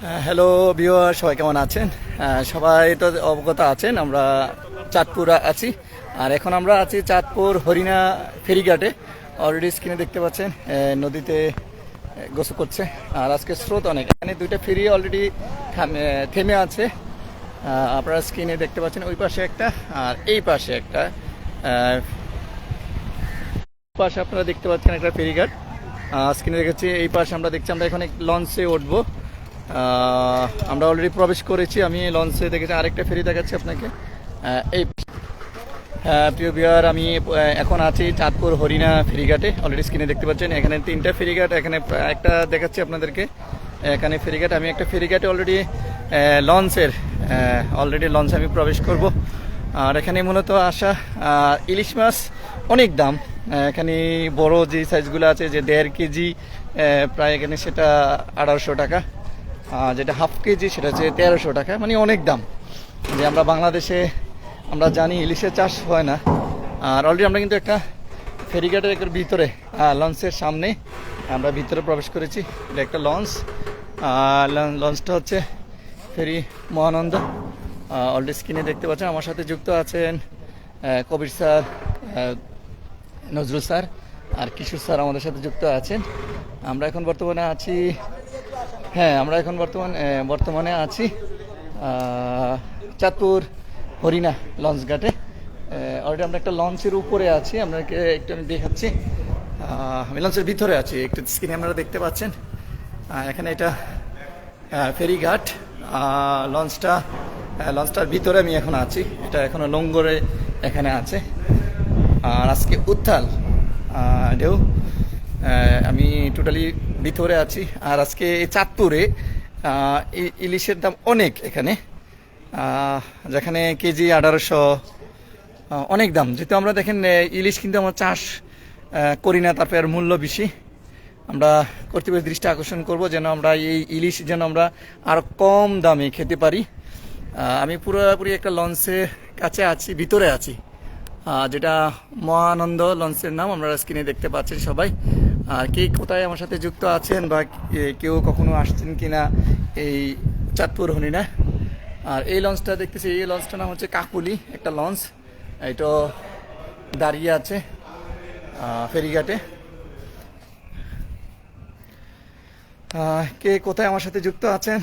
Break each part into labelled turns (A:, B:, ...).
A: Hello viewer সবাই কেমন আছেন? সবাই তো অবগত আছেন, আমরা চাঁদপুর আছি। আর এখন আমরা আছি চাঁদপুর হরিণা ফেরিঘাটে। অলরেডি স্ক্রিনে দেখতে পাচ্ছেন নদীতে গোসল করছে। আর আজকে স্রোত অনেক। এখানে দুইটা ফেরি অলরেডি থেমে আছে। আপনারা স্ক্রিনে দেখতে পাচ্ছেন, ওই পাশে একটা আর এই পাশে একটা। পাশে আপনারা দেখতে পাচ্ছেন একটা ফেরিঘাট। স্ক্রিনে দেখেছি, এই পাশে আমরা দেখছি, আমরা এখানে লঞ্চে উঠবো। আমরা অলরেডি প্রবেশ করেছি, আমি লঞ্চে দেখেছি, আরেকটা ফেরি দেখাচ্ছি আপনাকে। এই প্রিয় বিহার আমি এখন আছি চাঁদপুর হরিণা ফেরিঘাটে অলরেডি স্ক্রিনে দেখতে পাচ্ছেন। এখানে তিনটা ফেরিঘাট, এখানে একটা দেখাচ্ছি আপনাদেরকে। এখানে ফেরিঘাট, আমি একটা ফেরিঘাটে অলরেডি লঞ্চের অলরেডি লঞ্চে আমি প্রবেশ করব। আর এখানে মূলত আসা ইলিশ মাছ, অনেক দাম। এখানে বড় যে সাইজগুলো আছে, যে দেড় কেজি প্রায় এখানে সেটা আড়াইশো টাকা। যেটা হাফ কেজি, সেটা হচ্ছে তেরোশো টাকা মানে অনেক দাম। যে আমরা বাংলাদেশে, আমরা জানি ইলিশের চাষ হয় না। আর অলরেডি আমরা কিন্তু একটা ফেরিঘাটের একটু ভিতরে লঞ্চের সামনে আমরা ভিতরে প্রবেশ করেছি। এটা একটা লঞ্চ। লঞ্চটা হচ্ছে ফেরি মহানন্দ। অলরেডি স্ক্রিনে দেখতে পাচ্ছেন। আমার সাথে যুক্ত আছেন কবির স্যার নজরুল স্যার আর কিশোর স্যার আমাদের সাথে যুক্ত আছেন। আমরা এখন বর্তমানে আছি হ্যাঁ আমরা এখন বর্তমান বর্তমানে আছি চাঁদপুর হরিণা লঞ্চ ঘাটে। অলরেডি আমরা একটা লঞ্চের উপরে আছি, আপনাকে একটু আমি দেখাচ্ছি। আমি লঞ্চের ভিতরে আছি, একটু স্ক্রিনে আপনারা দেখতে পাচ্ছেন। এখানে এটা ফেরিঘাট লঞ্চটা লঞ্চটার ভিতরে আমি এখন আছি, এটা এখনও লঙ্গরে এখানে আছে। আর আজকে উত্তাল ঢেউ আমি টোটালি ভিতরে আছি। আর আজকে চাঁদপুরে ইলিশের দাম অনেক এখানে। যেখানে কেজি আঠারোশো অনেক দাম। যেহেতু আমরা দেখেন ইলিশ কিন্তু আমরা চাষ করি না তারপরে মূল্য বেশি। আমরা কর্তৃপক্ষের দৃষ্টি আকর্ষণ করব যেন আমরা এই ইলিশ যেন আমরা আরও কম দামে খেতে পারি। আমি পুরোপুরি একটা লঞ্চের কাছে আছি, ভিতরে আছি। যেটা মহানন্দ লঞ্চের নাম, আমরা স্ক্রিনে দেখতে পাচ্ছেন সবাই। কে কোথায় আমার সাথে যুক্ত আছেন বা কে- কেউ কখনো আসছেন কিনা এই চাঁদপুর হরিণা আর এই লঞ্চটা দেখতেছি, এই লঞ্চটার নাম হচ্ছে কাকুলি, একটা লঞ্চ। এটা দাঁড়িয়ে আছে ফেরিঘাটে। কে কোথায় আমার সাথে যুক্ত আছেন?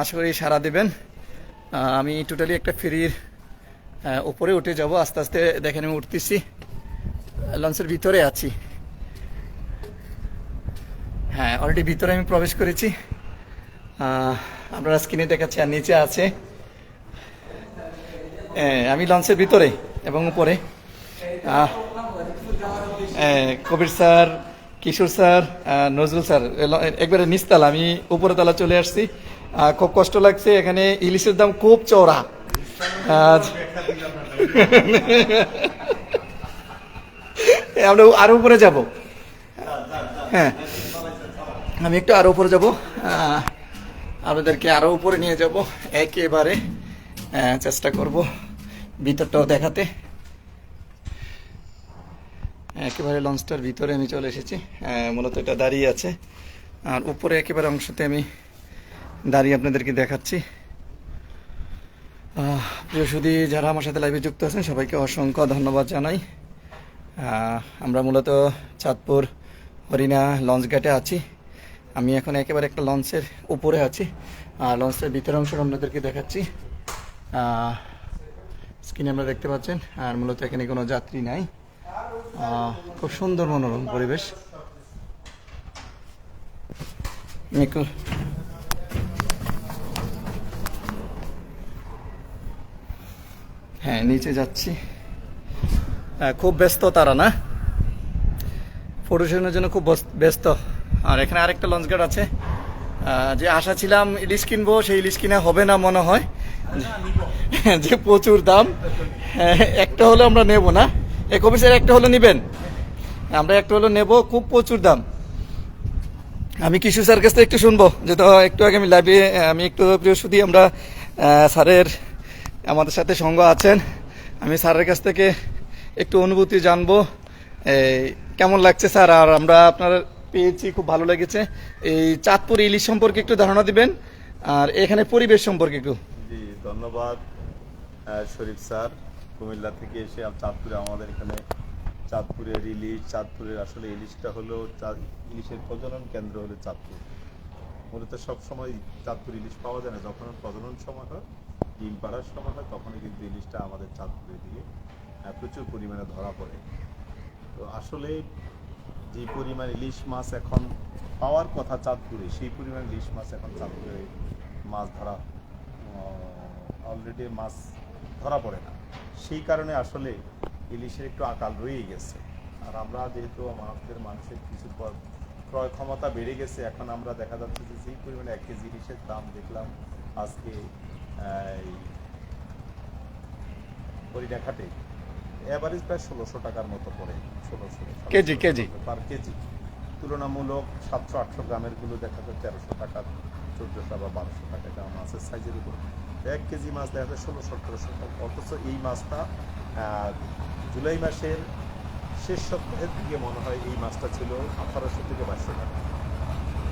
A: আশা করি সারা দেবেন। আমি টোটালি একটা ফেরির উপরে উঠে যাব, আস্তে আস্তে দেখেন আমি উঠতেছি। লঞ্চের ভিতরে আছি। হ্যাঁ অলরেডি ভিতরে আমি প্রবেশ করেছি। আপনারা স্ক্রিনে দেখাচ্ছি আর নিচে আছে। হ্যাঁ, আমি লঞ্চের ভিতরে এবং উপরে। হ্যাঁ, Kabir sir Kishore sir Nazrul sir একবারে নিচতলা আমি উপরে তলা চলে আসছি। খুব কষ্ট লাগছে এখানে ইলিশের দাম খুব চওড়া। আমরা আরও উপরে যাব। হ্যাঁ আমি একটু আরও উপরে যাব। আপনাদেরকে আরও উপরে নিয়ে যাব। একেবারে চেষ্টা করব ভিতরটাও দেখাতে। একেবারে লঞ্চটার ভিতরে আমি চলে এসেছি। মূলত এটা দাঁড়িয়ে আছে। আর উপরে একেবারে অংশতে আমি দাঁড়িয়ে আপনাদেরকে দেখাচ্ছি। প্রিয় সুদী যারা আমার সাথে লাইভে যুক্ত আছেন, সবাইকে অসংখ্য ধন্যবাদ জানাই। আমরা মূলত চাঁদপুর হরিণা লঞ্চ ঘাটে আছি। আমি এখন একেবারে একটা লঞ্চের উপরে আছি। আর লঞ্চের ভিতরের অংশ আপনাদেরকে দেখাচ্ছি। স্ক্রিনে আমরা দেখতে পাচ্ছেন, আর মূলত এখানে কোনো যাত্রী নাই। খুব সুন্দর মনোরম পরিবেশ। হ্যাঁ নিচে যাচ্ছি। খুব ব্যস্ত তারা না। ফটো সেশনের জন্য খুব ব্যস্ত। আর এখানে আরেকটা লঞ্চ গার্ড আছে। যে আশা ছিলাম ইলিশ কিনবো, সেই ইলিশ কিনা হবে না মনে হয়। যে প্রচুর দাম। একটা হলে আমরা নেব না। এক অফিসের একটা হলে নেবেন। আমরা একটা হলে নেব, খুব প্রচুর দাম। আমি কিশোর স্যার কাছ থেকে একটু শুনব, যে তো একটু আগে আমি লাইভে আমি একটু শুধু আমরা স্যারের আমাদের সাথে সঙ্গ আছেন। আমি স্যারের কাছ থেকে একটু অনুভূতি জানব। কেমন লাগছে স্যার? আর আমরা আপনার পেয়েছি, খুব ভালো লেগেছে। এই চাঁদপুর ইলিশ সম্পর্কে একটু ধারণা দিবেন, আর এখানে পরিবেশ সম্পর্কে একটু।
B: জি, ধন্যবাদ শরীফ স্যার। কুমিল্লা থেকে এসে চাঁদপুরে আমাদের এখানে চাঁদপুরের ইলিশ, চাঁদপুরের আসলে ইলিশটা হলো ইলিশের প্রজনন কেন্দ্র হলো চাঁদপুর। মূলত সবসময় চাঁদপুর ইলিশ পাওয়া যায় না। যখন প্রজনন সময় হয়, ডিম পাড়ার সময় হয়, তখনই কিন্তু ইলিশটা আমাদের চাঁদপুরে দিয়ে প্রচুর পরিমাণে ধরা পড়ে। তো আসলে যে পরিমাণ ইলিশ মাছ এখন পাওয়ার কথা চাঁদপুরে, সেই পরিমাণ ইলিশ মাছ এখন চাঁদপুরে মাছ ধরা অলরেডি মাছ ধরা পড়ে না। সেই কারণে আসলে ইলিশের একটু আকাল রয়েই গেছে। আর আমরা যেহেতু আমাদের মানুষের কিছু পর- ক্রয় ক্ষমতা বেড়ে গেছে, এখন আমরা দেখা যাচ্ছে যে যেই পরিমাণে এক কেজি ইলিশের দাম দেখলাম আজকে এই হরিণাঘাটে। এভারেজ প্রায় ষোলোশো টাকার মতো পড়ে ষোলোশো
A: কেজি, কেজি।
B: পার কেজি। তুলনামূলক সাতশো আটশো গ্রামেরগুলো দেখা যায় তেরোশো টাকা চোদ্দোশো বা বারোশো টাকা এটা মাছের সাইজের উপর। এক কেজি মাছ দেখা যায় ষোলো সতেরোশো টাকা। অথচ এই মাছটা জুলাই মাসের শেষ সপ্তাহের দিকে মনে হয় এই মাছটা ছিল আঠারোশো থেকে বাইশশো টাকা।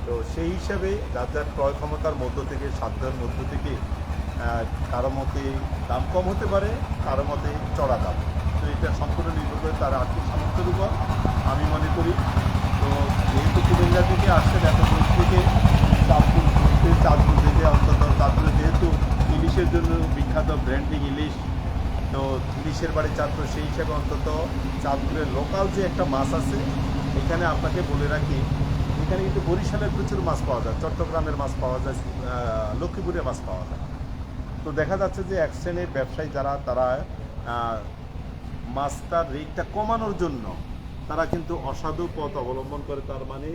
B: তো সেই হিসাবে যার যার ক্রয় ক্ষমতার মধ্য থেকে সাধ্যের মধ্য থেকে কারও মতে দাম কম হতে পারে কারও মতে চড়া দাম। সম্পূর্ণ নির্ভর করে তার আর্থিক সামর্থ্যের উপর, আমি মনে করি। তো যেহেতু কুমিল্লা থেকে আসছেন, এত দূর থেকে চাঁদপুর ঘুরতে, চাঁদপুর থেকে অন্তত চাঁদপুরে যেহেতু ইলিশের জন্য বিখ্যাত ব্র্যান্ডিং ইলিশ, তো ইলিশের বাড়ি চাঁদপুর, সেই হিসাবে অন্তত চাঁদপুরের লোকাল যে একটা মাছ আছে, এখানে আপনাকে বলে রাখি, এখানে কিন্তু বরিশালের প্রচুর মাছ পাওয়া যায়, চট্টগ্রামের মাছ পাওয়া যায় লক্ষ্মীপুরের মাছ পাওয়া যায়। তো দেখা যাচ্ছে যে এক শ্রেণির ব্যবসায়ী যারা, তারা আহ, মাছটার রেটটা কমানোর জন্য তারা কিন্তু অসাধু পথ অবলম্বন করে তার মানে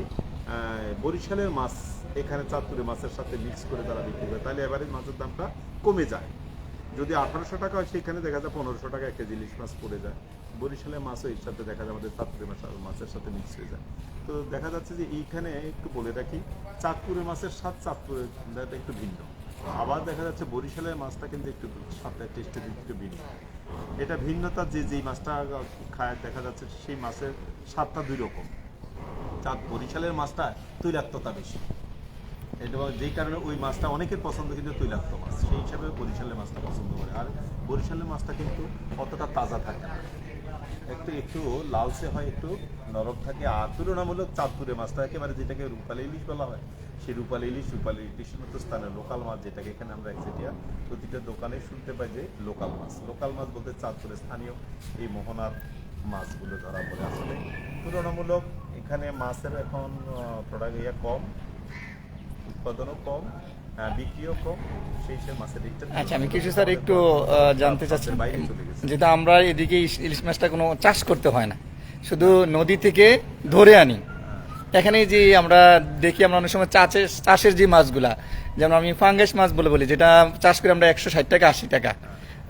B: বরিশালের মাছ এখানে চাঁদপুরে মাছের সাথে মিক্স করে তারা বিক্রি করে। তাহলে এবারে মাছের দামটা কমে যায়। যদি আঠারোশো টাকা হয় সেখানে দেখা যায় পনেরোশো টাকা এক কেজি ইলিশ মাছ পড়ে যায়। বরিশালের মাছও এর সাথে দেখা যায় আমাদের চাঁদপুরে মাছ মাছের সাথে মিক্স হয়ে যায়। তো দেখা যাচ্ছে যে এইখানে একটু বলে রাখি চাঁদপুরের মাছের স্বাদ চাঁদপুরের একটু ভিন্ন। আবার দেখা যাচ্ছে বরিশালের মাছটা কিন্তু একটু স্বাদটা টেস্টের দিক থেকে ভিন্ন। এটা ভিন্নতা যে, যেই মাছটা খায়, দেখা যাচ্ছে সেই মাছের স্বাদটা দুই রকম। চাঁদ বরিশালের মাছটা তৈলাক্ততা বেশি। এটা যেই কারণে ওই মাছটা অনেকের পছন্দ, কিন্তু তৈলাক্ত মাছ। সেই হিসাবে বরিশালের মাছটা পছন্দ করে। আর বরিশালের মাছটা কিন্তু অতটা তাজা থাকে না। একটু একটু লালসে হয়, একটু নরম থাকে আর তুলনামূলক চাঁদপুরে মাছটা একেবারে যেটাকে রূপালী ইলিশ বলা হয় সেই রূপালী ইলিশ রূপালী ইলিশের মতো স্থানে লোকাল মাছ যেটাকে এখানে আমরা একচেটিয়া প্রতিটা দোকানে শুনতে পাই যে লোকাল মাছ। লোকাল মাছ বলতে চাঁদপুরে স্থানীয় এই মোহনার মাছগুলো ধরা পড়ে। আসলে তুলনামূলক এখানে মাছের এখন প্রোডাক্ট ইয়া কম উৎপাদনও কম বিক্রিও কম সেই মাছের
A: আচ্ছা আমি কিছু স্যার একটু জানতে চাচ্ছি যেটা আমরা এদিকে ইলিশ মাছটা কোনো চাষ করতে হয় না। শুধু নদী থেকে ধরে আনি। এখানে যে আমরা দেখি আমরা অনেক সময় চাষের চাষের যে মাছগুলা, যেমন আমি ফাঙ্গাস মাছ বলে বলি, যেটা চাষ করে আমরা একশো ষাট টাকা, আশি টাকা।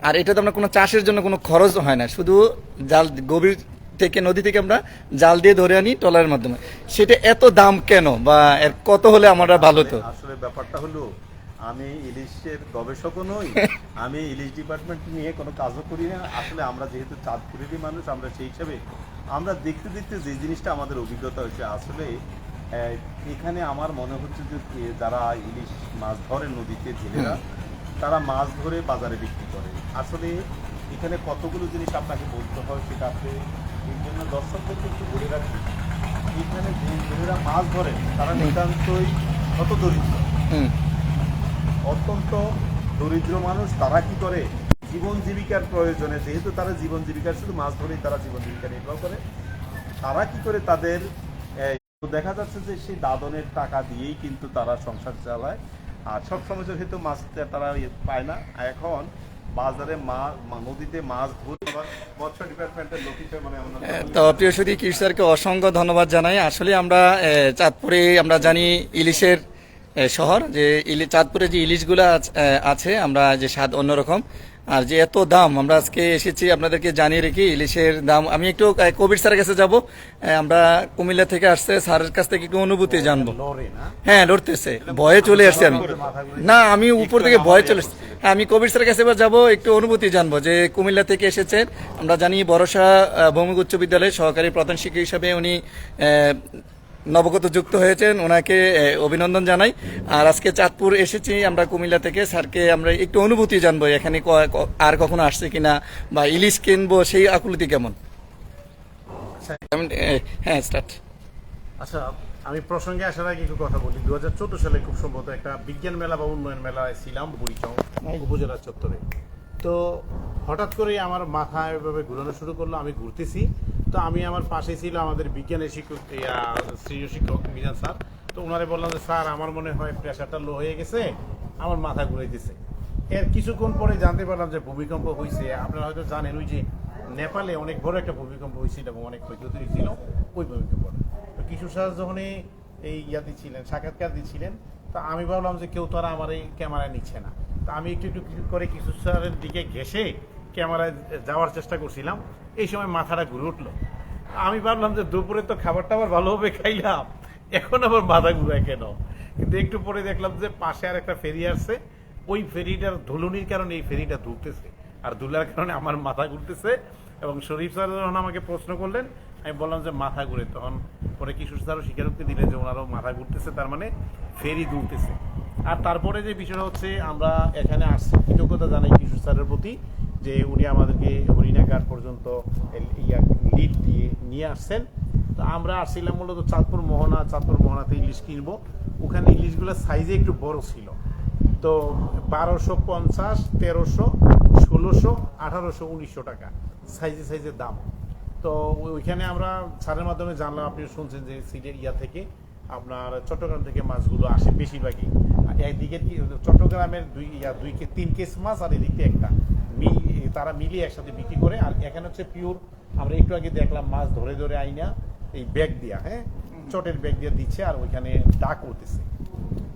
A: আর এটা তো আমরা কোনো চাষের জন্য কোনো খরচ হয় না, শুধু জাল, গভীর থেকে, নদী থেকে আমরা জাল দিয়ে ধরে আনি ট্রলারের মাধ্যমে। সেটা এত দাম কেন বা এর কত হলে আমরা ভালো তো?
B: আসলে ব্যাপারটা হলো আমি ইলিশের গবেষকও নই আমি ইলিশ ডিপার্টমেন্ট নিয়ে কোনো কাজও করি না। আসলে আমরা যেহেতু চাঁদপুরেরই মানুষ আমরা সেই হিসাবে আমরা দেখতে দেখতে যে জিনিসটা আমাদের অভিজ্ঞতা হয়েছে আসলে এখানে আমার মনে হচ্ছে যে যারা ইলিশ মাছ ধরে নদীতে জেলেরা তারা মাছ ধরে বাজারে বিক্রি করে। আসলে এখানে কতগুলো জিনিস আপনাকে বলতে হয় সেটা আপনি এই জন্য দর্শকদেরকে একটু বলে রাখি এখানে যে জেলেরা মাছ ধরে তারা নিতান্তই কত দরিদ্র অত্যন্ত দরিদ্র মানুষ, তারা কি করে? জীবন জীবিকার প্রয়োজনে, যেহেতু তারা জীবন জীবিকার, শুধু মাছ ধরেই তারা জীবন জীবিকা নির্বাহ করে, তারা কি করে তাদের দেখা যাচ্ছে যে সেই দাদনের টাকা দিয়েই কিন্তু তারা সংসার চালায়। আর সব সময় যেহেতু মাছ তারা ইয়ে পায় না। এখন বাজারে মা নদীতে মাছ ধরে ডিপার্টমেন্টের মানে
A: তো প্রিয় সুদী অসংখ্য ধন্যবাদ জানাই। আসলে আমরা চাঁদপুরে আমরা জানি ইলিশের শহর যে ইলি চাঁদপুরে যে ইলিশগুলো আছ- আমরা যে স্বাদ অন্যরকম। আর যে এত দাম আমরা আজকে এসেছি আপনাদেরকে জানিয়ে রেখি ইলিশের দাম। আমি একটু কবির স্যারের কাছে যাব। আমরা কুমিল্লা থেকে আসছে স্যারের কাছ থেকে একটু অনুভূতি জানব। হ্যাঁ লড়তেছে। ভয়ে চলে আসছি আমি। না আমি উপর থেকে ভয়ে চলে এসেছি হ্যাঁ, আমি কবির স্যারের কাছে এবার যাব একটু অনুভূতি জানব যে কুমিল্লা থেকে এসেছেন। আমরা জানি বরসা ভৌমিক উচ্চ বিদ্যালয়ের সহকারী প্রধান শিক্ষক হিসাবে উনি নবগত যুক্ত হয়েছেন ওনাকে অভিনন্দন জানাই। আর আজকে চাঁদপুর এসেছি আমরা কুমিল্লা থেকে। স্যারকে আমরা একটু অনুভূতি জানব এখানে আর কখনো আসছে কিনা বা ইলিশ কিনবো সেই আকুলতি কেমন? হ্যাঁ স্টার্ট
C: আচ্ছা আমি প্রসঙ্গে আসার আগে একটু কথা বলি। দু হাজার চোদ্দ সালে খুব সম্ভবত একটা বিজ্ঞান মেলা বা উন্নয়ন মেলায় ছিলাম বুড়িচং উপজেলা চত্বরে। তো হঠাৎ করে আমার মাথা এভাবে ঘুরানো শুরু করল আমি ঘুরতেছি। তো আমি আমার পাশে ছিল আমাদের বিজ্ঞানের শিক্ষক শ্রেয় শিক্ষক মিজান স্যার। তো ওনারে বললাম যে, স্যার, আমার মনে হয় প্রেশারটা লো হয়ে গেছে, আমার মাথা ঘুরে ঘুরাইতেছে এর কিছুক্ষণ পরে জানতে পারলাম যে ভূমিকম্প হয়েছে আপনারা হয়তো জানেন ওই যে নেপালে অনেক বড় একটা ভূমিকম্প হয়েছিল এবং অনেক ক্ষয়ক্ষতি হয়েছিল ওই ভূমিকম্প। তো কিশোর স্যার যখন এই ইয়া দিচ্ছিলেন সাক্ষাৎকার দিচ্ছিলেন তা আমি ভাবলাম যে কেউ তো আর আমার এই ক্যামেরা নিচ্ছে না। তা আমি একটু একটু করে কিশোর স্যারের দিকে ঘেসে ক্যামেরায় যাওয়ার চেষ্টা করছিলাম, এই সময় মাথাটা ঘুরে উঠল। আমি ভাবলাম যে দুপুরে তো খাবার টাবার ভালোভাবে খাইলাম। এখন আবার মাথা ঘুরায় কেন? কিন্তু একটু পরে দেখলাম যে পাশে আর একটা ফেরি আসছে। ওই ফেরিটার ধুলুনির কারণে এই ফেরিটা ধুলতেছে। আর ধুলার কারণে আমার মাথা ঘুরতেছে এবং শরীফ স্যার যখন আমাকে প্রশ্ন করলেন, আমি বললাম যে মাথা ঘুরে, তখন পরে কিশোর স্যারও স্বীকারোক্তি দিলে যে ওনারও মাথা ঘুরতেছে, তার মানে ফেরি দুলতেছে আর তারপরে যে বিষয়টা হচ্ছে, আমরা এখানে আসছি কৃতজ্ঞতা জানাই কিশোর স্যারের প্রতি। যে উনি আমাদেরকে হরিণাঘাট পর্যন্ত ইয়া লিড দিয়ে নিয়ে আসছেন। তো আমরা আসছিলাম মূলত চাঁদপুর মোহনা, চাঁদপুর মোহনাতে ইলিশ কিনবো। ওখানে ইলিশগুলোর সাইজে একটু বড় ছিল। তো বারোশো পঞ্চাশ, তেরোশো, ষোলোশো, আঠারোশো, উনিশশো টাকা। সাইজে সাইজের দাম। তো ওইখানে আমরা ছাড়ের মাধ্যমে জানলাম আপনি শুনছেন যে সিটের ইয়া থেকে আপনার চট্টগ্রাম থেকে মাছগুলো আসে বেশিরভাগই। একদিকে চট্টগ্রামের দুই, ইয়া, দুই কে, তিন কেস মাছ আর এদিকে একটা। তারা মিলিয়ে একসাথে বিক্রি করে, আর এখানে হচ্ছে পিওর আমরা একটু আগে দেখলাম মাছ ধরে ধরে আইনা এই ব্যাগ দিয়া হ্যাঁ? চটের ব্যাগ দিয়ে দিচ্ছে আর ওইখানে ডাক করতেছে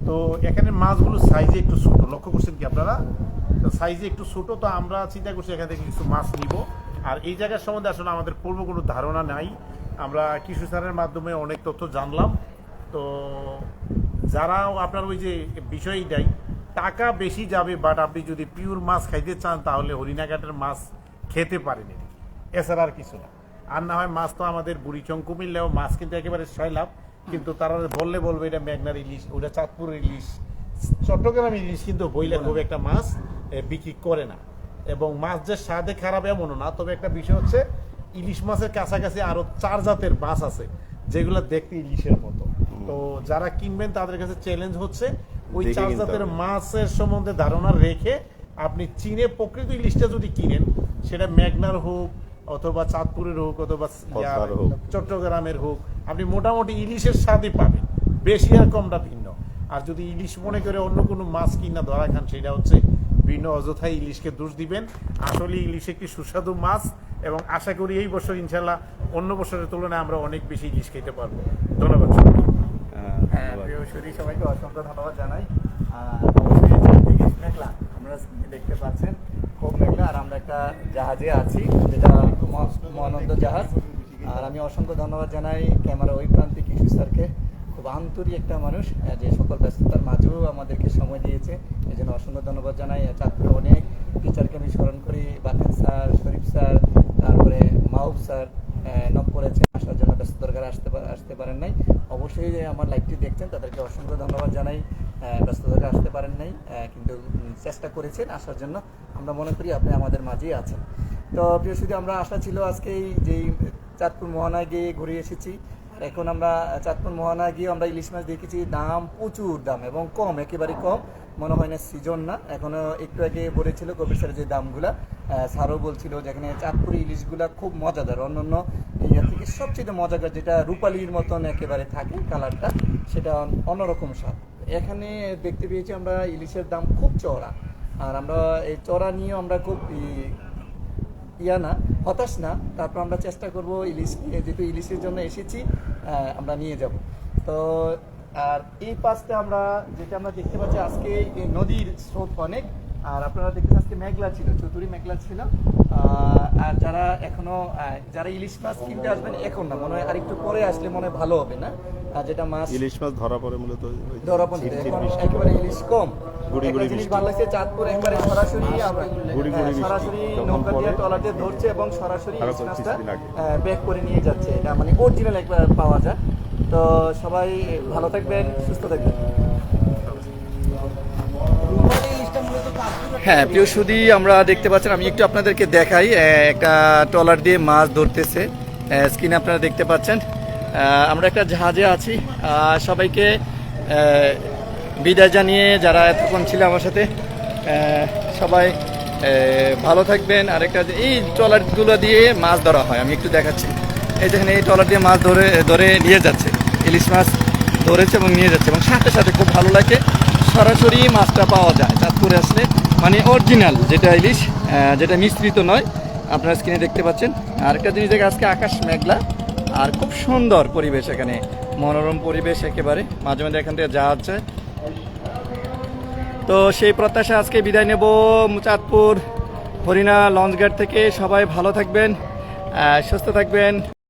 C: তো এখানে মাছগুলো সাইজে একটু ছোট, লক্ষ্য করছেন কি আপনারা? সাইজে একটু ছোট, তো আমরা চিন্তা করছি এখান থেকে কিছু মাছ নিব। আর এই জায়গার সম্বন্ধে আসলে আমাদের পূর্ব কোনো ধারণা নাই। আমরা কৃষি স্যারের মাধ্যমে অনেক তথ্য জানলাম। তো যারা আপনার ওই যে বিষয়টাই টাকা বেশি যাবে বাট আপনি যদি পিওর মাছ খাইতে চান তাহলে হরিণাঘাটের মাছ খেতে পারেন এছাড়া আর কিছু না। আর না হয় মাছ তো আমাদের বুড়িচং কুমিল্লাও মাছ কিন্তু একেবারে ছয়লাভ কিন্তু তারা বললে বলবে এটা মেঘনার ইলিশ ওটা চাঁদপুর ইলিশ চট্টগ্রাম ইলিশ কিন্তু বইলে খুব একটা মাছ বিক্রি করে না। এবং মাছ যে স্বাদে খারাপ এমনও না তবে একটা বিষয় হচ্ছে ইলিশ মাছের কাছাকাছি আরও চার জাতের মাছ আছে যেগুলো দেখতে ইলিশের মতো। তো যারা কিনবেন তাদের কাছে চ্যালেঞ্জ হচ্ছে ওই
B: দেখে
C: চার
B: কিনতে
C: জাতের মাছের সম্বন্ধে ধারণা রেখে আপনি চীনে প্রকৃত ইলিশটা যদি কিনেন সেটা মেঘনার হোক অথবা চাঁদপুরের হোক অথবা
B: হোক।
C: চট্টগ্রামের হোক আপনি মোটামুটি ইলিশের স্বাদই পাবেন। বেশি আর কমটা ভিন্ন। আর যদি ইলিশ মনে করে অন্য কোনো মাছ কিনা ধরা খান সেটা হচ্ছে ভিন্ন অযথায় ইলিশকে দোষ দিবেন। আসলে ইলিশ একটি সুস্বাদু মাছ এবং আশা করি এই বছর ইনশাল্লাহ অন্য বছরের তুলনায় আমরা অনেক বেশি ইলিশ খেতে পারব। ধন্যবাদ।
A: সুধী সবাইকে অসংখ্য ধন্যবাদ জানাই। মেঘলা আমরা দেখতে পাচ্ছেন, খুব মেঘলা, আর আমরা একটা জাহাজে আছি, যেটা মহানন্দ জাহাজ। আর আমি অসংখ্য ধন্যবাদ জানাই ক্যামেরা ওই প্রান্তে কিশোর স্যারকে। খুব আন্তরিক একটা মানুষ যে সকল ব্যস্ততার মাঝেও আমাদেরকে সময় দিয়েছে এই জন্য অসংখ্য ধন্যবাদ জানাই। চাঁদপুরে অনেক টিচারকে আমি স্মরণ করি বাতেন স্যার, শরীফ স্যার, তারপরে মাহবুব স্যার নক করেছেন, আসার জন্য ব্যস্ত দরকার আসতে আসতে পারেন নাই। অবশ্যই আমার লাইভটি দেখছেন, তাদেরকে অসংখ্য ধন্যবাদ জানাই। ব্যস্ত দরকার আসতে পারেন নাই কিন্তু চেষ্টা করেছেন আসার জন্য। আমরা মনে করি আপনি আমাদের মাঝেই আছেন। তো, প্রিয় শুধু আমরা আশা ছিল আজকে এই যেই চাঁদপুর মোহনায় গিয়ে ঘুরে এসেছি। আর এখন আমরা চাঁদপুর মোহনায় গিয়ে আমরা ইলিশ মাছ দেখেছি, দাম প্রচুর দাম এবং কম, একেবারে কম। মনে হয় না সিজন না। এখনও একটু আগে বলেছিল কবির স্যারের যে দামগুলা। স্যারও বলছিল যেখানে চাঁদপুরি ইলিশগুলা খুব মজাদার। অন্যান্য ইয়ে থেকে সবচেয়ে মজাদার যেটা রূপালির মতন একেবারে থাকে কালারটা, সেটা অন্যরকম স্বাদ। এখানে দেখতে পেয়েছি আমরা ইলিশের দাম খুব চড়া আর আমরা এই চড়া নিয়েও আমরা খুব ইয়া না, হতাশ না। তারপর আমরা চেষ্টা করব ইলিশ যেহেতু ইলিশের জন্য এসেছি আমরা নিয়ে যাব। তো আর এই পাশটা আমরা যেটা আমরা দেখতে পাচ্ছি আজকে নদীর স্রোত অনেক আর আপনারা দেখতে আজকে মেঘলা ছিল চতুরি মেঘলা ছিল। আর যারা এখনও যারা ইলিশ মাছ কিনতে আসবেন এখন না মনে হয় আরেকটু পরে আসলে মনে হয় ভালো হবে না? আর যেটা মাছ
B: ইলিশ মাছ ধরা পড়ে মূলত
A: ধরা
B: বৃষ্টি।
A: একেবারে ইলিশ কম।
B: গুড়ি
A: একটা
B: গুড়ি
A: জিনিস ভালো লাগছে চাঁদপুর একবারে সরাসরি হ্যাঁ। সরাসরি নৌকা দিয়ে ট্রলার ধরছে এবং সরাসরি ইলিশ মাছটা ব্যাক করে নিয়ে যাচ্ছে। এটা মানে অরিজিনাল একবার পাওয়া যায়। তো সবাই ভালো থাকবেন, সুস্থ থাকবেন। হ্যাঁ প্রিয় সুদি আমরা দেখতে পাচ্ছেন, আমি একটু আপনাদেরকে দেখাই একটা ট্রলার দিয়ে মাছ ধরতেছে স্ক্রিনে আপনারা দেখতে পাচ্ছেন। আমরা একটা জাহাজে আছি সবাইকে বিদায় জানিয়ে যারা এতক্ষণ ছিল আমার সাথে সবাই ভালো থাকবেন। আরেকটা এই ট্রলারগুলো দিয়ে মাছ ধরা হয়, আমি একটু দেখাচ্ছি। এই দেখেন, এই ট্রলার দিয়ে মাছ ধরে ধরে নিয়ে যাচ্ছে। ইলিশ মাছ ধরেছে এবং নিয়ে যাচ্ছে। এবং সাথে সাথে খুব ভালো লাগে, সরাসরি মাছটা পাওয়া যায়। চাঁদপুরে আসলে মানে অরিজিনাল যেটা ইলিশ যেটা মিশ্রিত নয়, আপনারা স্ক্রিনে দেখতে পাচ্ছেন। আর একটা জিনিস দেখে আজকে আকাশ মেঘলা, আর খুব সুন্দর পরিবেশ এখানে। মনোরম পরিবেশ একেবারে। মাঝে মাঝে এখান থেকে যাওয়া হচ্ছে। তো সেই প্রত্যাশা আজকে বিদায় নেব চাঁদপুর হরিণা লঞ্চঘাট থেকে। সবাই ভালো থাকবেন সুস্থ থাকবেন।